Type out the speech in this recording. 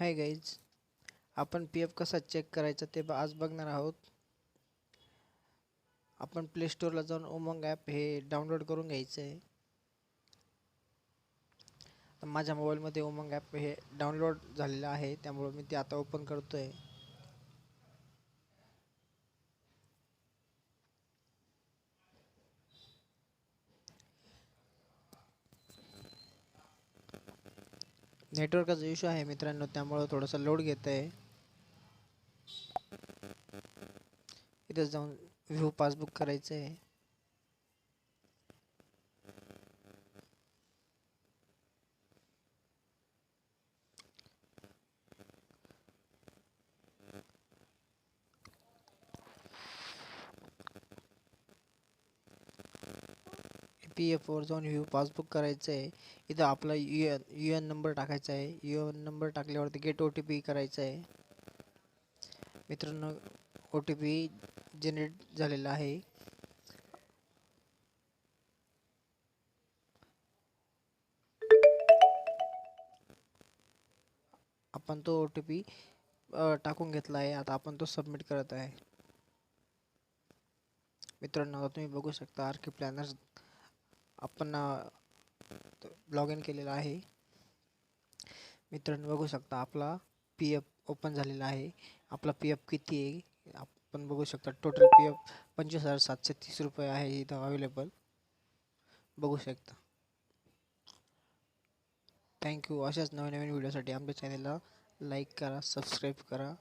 हाय guys आपण P F कसा check करायचा ते ब- आज बघणार आहोत. आपण प्ले स्टोअरला जाऊन उमंग ॲप हे डाउनलोड करून घ्यायचं आहे. तर माझ्या मोबाईलमध्ये उमंग ॲप हे डाउनलोड झालेलं आहे. त्यामुळे मी ते आता ओपन करतो आहे नेटवर्कचा इश्यू आहे मित्रांनो त्यामुळं थोडंसं लोड घेत आहे इथं जाऊन व्ह्यू पासबुक करायचं आहे पी एफवर जाऊन व्ह्यू पासबुक करायचं आहे. इथं आपला U N U N number टाकायचा आहे. यू एन नंबर टाकल्यावरती गेट ओ टी पी करायचा आहे. मित्रांनो ओ टी पी जनरेट झालेला आहे. आपण तो ओ टी पी टाकून घेतला आहे. आता आपण तो सबमिट करत आहे. मित्रांनो तुम्ही बघू शकता आर के प्लॅनर्स आपण लॉग इन केलेला आहे. मित्रांनो बघू शकता आपला पी एफ ओपन झालेला आहे. आपला पी एफ किती आहे? आपण बघू शकता टोटल पी एफ पंचवीस हजार सातशे तीस रुपये आहे इथं अवेलेबल बघू शकता. थँक्यू अशाच नवीन नवीन व्हिडिओसाठी आमच्या चॅनलला लाईक करा सबस्क्राईब करा.